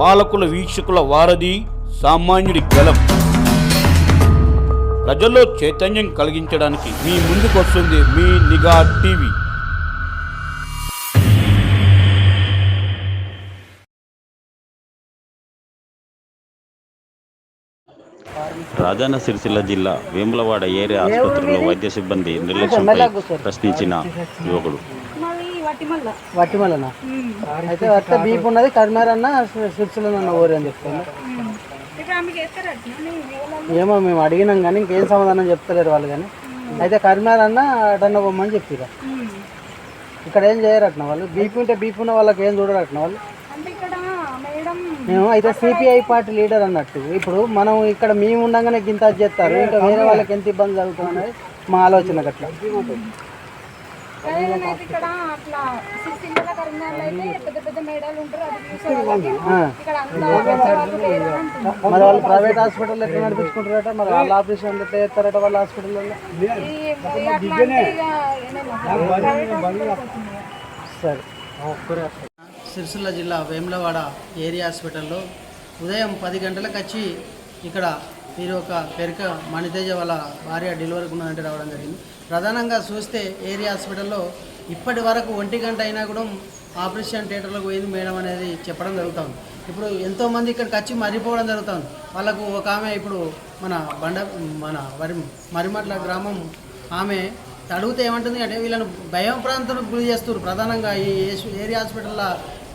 పాలకుల వీక్షకుల వారధి సామాన్యుడి గలం ప్రజల్లో చైతన్యం కలిగించడానికి మీ ముందుకు వస్తుంది మీ నిఘా టీవీ. రాజన్న సిరిసిల్ల జిల్లా వేములవాడ ఏరియా ఆసుపత్రిలో వైద్య సిబ్బంది నిర్లక్ష్యంపై ప్రశ్నించిన యువకుడు. మాది వట్టిమల్ల వట్టిమలన అయితే వస్తే బీప్ ఉన్నది కరిమార్ అన్న సిరిసిలో అన్న ఊరు అని చెప్తాను అట్లా? ఏమో మేము అడిగినాం కానీ ఇంకేం సమాధానం చెప్తలేరు వాళ్ళు కానీ. అయితే కరిమార్ అన్న అటన్న పోమని చెప్పిరా ఇక్కడ ఏం చేయరు అట్న వాళ్ళు. బీపీ ఉంటే బీపీ ఉన్న వాళ్ళకి ఏం చూడరు అట్న వాళ్ళు. మేము అయితే సిపిఐ పార్టీ లీడర్ అన్నట్టు. ఇప్పుడు మనం ఇక్కడ మేము ఉండగానే గింత చేస్తారు. ఇంకా వేరే వాళ్ళకి ఎంత ఇబ్బంది జరుగుతుంది అనేది మా ఆలోచన అట్లా ఏదైనా అయితే ఇక్కడ అట్లా సిరిసిల్ల కరీంనగర్లో అయితే పెద్ద పెద్ద మేడాలు ఉంటారు అది చూసే వాళ్ళకి ఆ. ఇక్కడ అంత వాళ్ళు. మరి ప్రైవేట్ హాస్పిటల్ ఎట్లా నడిపించుకుంటారట మరి వాళ్ళ ఆపరేషన్ ఎట్లా చేస్తారట వాళ్ళ హాస్పిటల్లో. సరే సిరిసిల్ల జిల్లా వేములవాడ ఏరియా హాస్పిటల్లో ఉదయం పది గంటలకు వచ్చి ఇక్కడ మీరు ఒక పెరక మణితేజ వాళ్ళ భార్య డెలివరీకి ఉన్నదంటే రావడం జరిగింది. ప్రధానంగా చూస్తే ఏరియా హాస్పిటల్లో ఇప్పటి వరకు ఒంటి గంట అయినా కూడా ఆపరేషన్ థియేటర్లకు పోయింది మేడం అనేది చెప్పడం జరుగుతుంది. ఇప్పుడు ఎంతోమంది ఇక్కడికి వచ్చి మరిపోవడం జరుగుతుంది. వాళ్ళకు ఒక ఆమె ఇప్పుడు మన బండ మన వరి మరిమట్ల గ్రామం ఆమె అడిగితే ఏమంటుంది అంటే వీళ్ళని భయం ప్రాంతానికి గురి చేస్తారు ప్రధానంగా ఈ ఏసు- ఏరియా హాస్పిటల్లో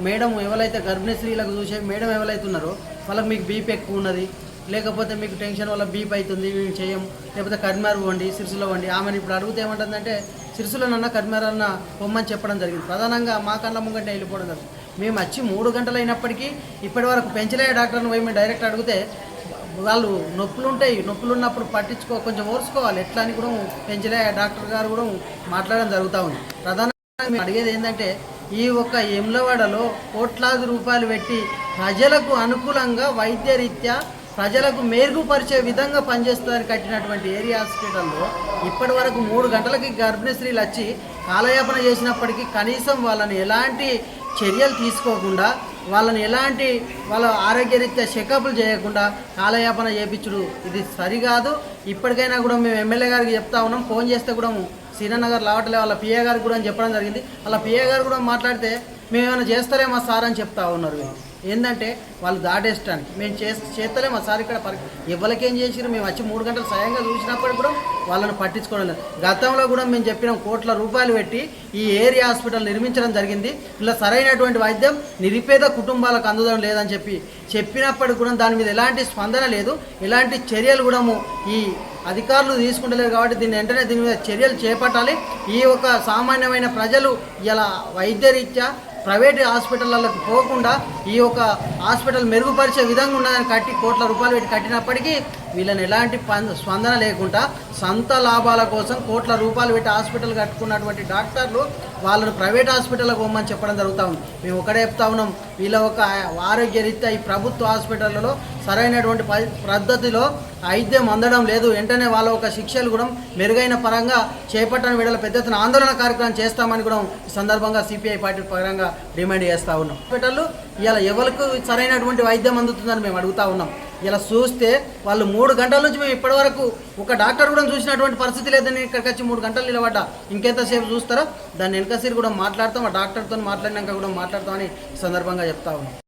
మేడం ఎవరైతే గర్భిణీ స్త్రీలకు చూసే మేడం ఎవరైతే ఉన్నారో వాళ్ళకి మీకు బీపీ ఎక్కువ ఉన్నది లేకపోతే మీకు టెన్షన్ వల్ల బీప్ అవుతుంది మేము చేయం. లేకపోతే కర్మారు వండి సిరిసిలో వండి. ఆమెను ఇప్పుడు అడిగితే ఏమంటుందంటే సిరిసిలోనన్నా కర్మారన్న అన్న పొమ్మని చెప్పడం జరిగింది. ప్రధానంగా మా కళ్ళ ముంగంటే వెళ్ళిపోవడం జరిగింది మేము వచ్చి మూడు గంటలు అయినప్పటికీ ఇప్పటి వరకు పెంచలే డాక్టర్ని పోయి మేము డైరెక్ట్ అడిగితే వాళ్ళు నొప్పులు ఉంటాయి. నొప్పులు ఉన్నప్పుడు పట్టించుకో కొంచెం ఓర్చుకోవాలి. ఎట్లా అని కూడా పెంచలే డాక్టర్ గారు కూడా మాట్లాడడం జరుగుతూ ఉంది. ప్రధానంగా మేము అడిగేది ఏంటంటే ఈ ఒక్క ఎమ్లవాడలో కోట్లాది రూపాయలు పెట్టి ప్రజలకు అనుకూలంగా వైద్యరీత్యా ప్రజలకు మెరుగుపరిచే విధంగా పనిచేస్తుందని కట్టినటువంటి ఏరియా హాస్పిటల్లో. ఇప్పటి వరకు మూడు గంటలకి గర్భిణీశ్రీలు వచ్చి కాలయాపన చేసినప్పటికీ కనీసం వాళ్ళని ఎలాంటి చర్యలు తీసుకోకుండా వాళ్ళని ఎలాంటి వాళ్ళ ఆరోగ్యరీత్యా చెకప్లు చేయకుండా కాలయాపన చేయించుడు ఇది సరికాదు. ఇప్పటికైనా కూడా మేము ఎమ్మెల్యే గారికి చెప్తా ఉన్నాం. ఫోన్ చేస్తే కూడా శ్రీనగర్ రావట్లే వాళ్ళ పిఏ గారికి కూడా చెప్పడం జరిగింది. వాళ్ళ పిఏ గారు కూడా మాట్లాడితే మేము ఏమైనా చేస్తారేమో సార్ అని చెప్తా ఉన్నారు ఏంటంటే వాళ్ళు దాటేస్తాను మేము చే చేస్తలేము. సార్ ఇక్కడ పరి ఎవరికేం చేసిరు మేము వచ్చి మూడు గంటలు స్వయంగా చూసినప్పుడు కూడా వాళ్ళని పట్టించుకోవడం లేదు. గతంలో కూడా మేము చెప్పినాం కోట్ల రూపాయలు పెట్టి ఈ ఏరియా హాస్పిటల్ నిర్మించడం జరిగింది. ఇలా సరైనటువంటి వైద్యం నిరుపేద కుటుంబాలకు అందడం లేదని చెప్పి చెప్పినప్పటికి కూడా దాని మీద ఎలాంటి స్పందన లేదు. ఎలాంటి చర్యలు కూడా ఈ అధికారులు తీసుకుంటలేరు కాబట్టి దీన్ని వెంటనే దీని మీద చర్యలు చేపట్టాలి. ఈ ఒక సామాన్యమైన ప్రజలు ఇలా వైద్యరీత్యా ప్రైవేట్ హాస్పిటళ్ళకు పోకుండా ఈ యొక్క హాస్పిటల్ మెరుగుపరిచే విధంగా ఉన్నదని కట్టి కోట్ల రూపాయలు పెట్టి కట్టినప్పటికీ వీళ్ళని ఎలాంటి స్పందన లేకుండా సొంత లాభాల కోసం కోట్ల రూపాయలు పెట్టి హాస్పిటల్ కట్టుకున్నటువంటి డాక్టర్లు వాళ్ళని ప్రైవేట్ హాస్పిటల్కి పోమని చెప్పడం జరుగుతూ ఉంది. మేము ఒకటే చెప్తా ఉన్నాం వీళ్ళ ఒక ఆరోగ్య రీత్యా ఈ ప్రభుత్వ హాస్పిటల్లో సరైనటువంటి ప- పద్ధతిలో వైద్యం అందడం లేదు. వెంటనే వాళ్ళ ఒక శిక్షలు కూడా మెరుగైన పరంగా చేపట్టని విడల పెద్ద ఎత్తున ఆందోళన కార్యక్రమం చేస్తామని కూడా ఈ సందర్భంగా సిపిఐ పార్టీ పరంగా డిమాండ్ చేస్తూ ఉన్నాం. హాస్పిటల్ ఇలా ఎవరికి సరైనటువంటి వైద్యం అందుతుందని మేము అడుగుతా ఉన్నాం. ఇలా చూస్తే వాళ్ళు మూడు గంటల నుంచి మేము ఇప్పటివరకు ఒక డాక్టర్ కూడా చూసినటువంటి పరిస్థితి లేదని ఇక్కడికి వచ్చి మూడు గంటలు నిలబడ్డా. ఇంకెంతసేపు చూస్తారో? దాన్ని వెనకసిరి కూడా మాట్లాడతాం ఆ డాక్టర్తో మాట్లాడినాక కూడా మాట్లాడతామని సందర్భంగా చెప్తా ఉన్నాం.